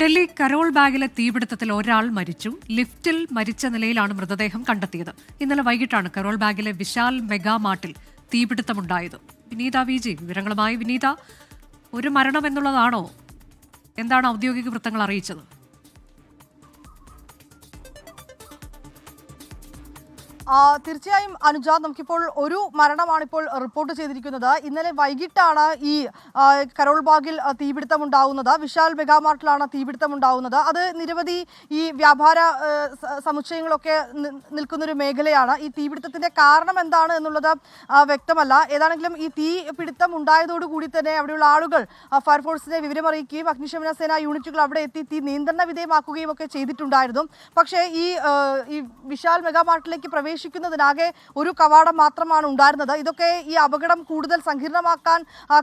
Delhi Carol ബാഗിലെ തീപിടുത്തത്തിൽ ഒരാൾ മരിച്ചു. ലിഫ്റ്റിൽ മരിച്ച നിലയിലാണ് മൃതദേഹം കണ്ടെത്തിയത്. ഇന്നലെ വൈകിട്ടാണ് കരോൾ ബാഗിലെ വിശാൽ മെഗാ മാർട്ടിൽ തീപിടുത്തമുണ്ടായത്. വിനീത വി ജി വിവരങ്ങളുമായി വിനീത. ഒരു മരണം എന്നുള്ളതാണോ? എന്താണ് ഔദ്യോഗിക വൃത്തങ്ങൾ അറിയിച്ചത്? തീർച്ചയായും അനുജ നമുക്കിപ്പോൾ ഒരു മരണമാണ് ഇപ്പോൾ റിപ്പോർട്ട് ചെയ്തിരിക്കുന്നത്. ഇന്നലെ വൈകിട്ടാണ് ഈ കരോൾ ബാഗിൽ തീപിടുത്തം ഉണ്ടാവുന്നത് വിശാൽ മെഗാമാർട്ടിലാണ് തീപിടുത്തം ഉണ്ടാവുന്നത് അത് നിരവധി ഈ വ്യാപാര സമുച്ചയങ്ങളൊക്കെ നിൽക്കുന്നൊരു മേഖലയാണ്. ഈ തീപിടുത്തത്തിന്റെ കാരണം എന്താണ് എന്നുള്ളത് വ്യക്തമല്ല. ഏതാണെങ്കിലും ഈ തീപിടുത്തം ഉണ്ടായതോടുകൂടി തന്നെ അവിടെയുള്ള ആളുകൾ ഫയർഫോഴ്സിനെ വിവരമറിയിക്കുകയും അഗ്നിശമന സേന യൂണിറ്റുകൾ അവിടെ എത്തി തീ നിയന്ത്രണ വിധേയമാക്കുകയും ഒക്കെ ചെയ്തിട്ടുണ്ടായിരുന്നു. പക്ഷേ ഈ ഈ വിശാൽ മെഗാമാർട്ടിലേക്ക് പ്രവേശിക്കുന്നതിനാകെ ഒരു കവാടം മാത്രമാണ് ഉണ്ടായിരുന്നത്. ഇതൊക്കെ ഈ അപകടം കൂടുതൽ സങ്കീർണമാക്കാൻ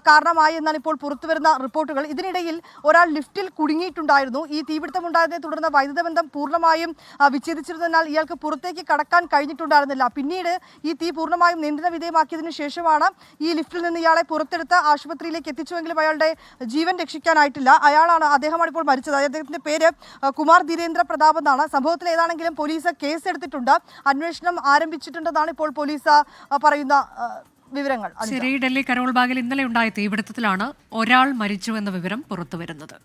കാരണമായി എന്നാണ് ഇപ്പോൾ പുറത്തുവരുന്ന റിപ്പോർട്ടുകൾ. ഇതിനിടയിൽ ഒരാൾ ലിഫ്റ്റിൽ കുടുങ്ങിയിട്ടുണ്ടായിരുന്നു. ഈ തീപിടുത്തം ഉണ്ടായതിനെ തുടർന്ന് വൈദ്യുത ബന്ധം പൂർണമായും വിച്ഛേദിച്ചിരുന്നതിനാൽ ഇയാൾക്ക് പുറത്തേക്ക് കടക്കാൻ കഴിഞ്ഞിട്ടുണ്ടായിരുന്നില്ല. പിന്നീട് ഈ തീ പൂർണമായും നിയന്ത്രണ വിധേയമാക്കിയതിനു ശേഷമാണ് ഈ ലിഫ്റ്റിൽ നിന്ന് ഇയാളെ പുറത്തെടുത്ത് ആശുപത്രിയിലേക്ക് എത്തിച്ചുവെങ്കിലും അയാളുടെ ജീവൻ രക്ഷിക്കാനായിട്ടില്ല. അയാളാണ് അദ്ദേഹമാണ് ഇപ്പോൾ മരിച്ചത്. അദ്ദേഹത്തിന്റെ പേര് കുമാർ ധീരേന്ദ്ര പ്രതാപ് എന്നാണ്. സംഭവത്തിൽ ഏതാണെങ്കിലും പോലീസ് കേസ് എടുത്തിട്ടുണ്ട് അന്വേഷണം ആരംഭിച്ചിട്ടുണ്ടെന്നാണ് ഇപ്പോൾ പോലീസ് പറയുന്ന വിവരങ്ങൾ. ശരി ഡൽഹി കരോൾ ബാഗിൽ ഇന്നലെ ഉണ്ടായ തീപിടുത്തത്തിലാണ് ഒരാൾ മരിച്ചു എന്ന വിവരം പുറത്തുവരുന്നത്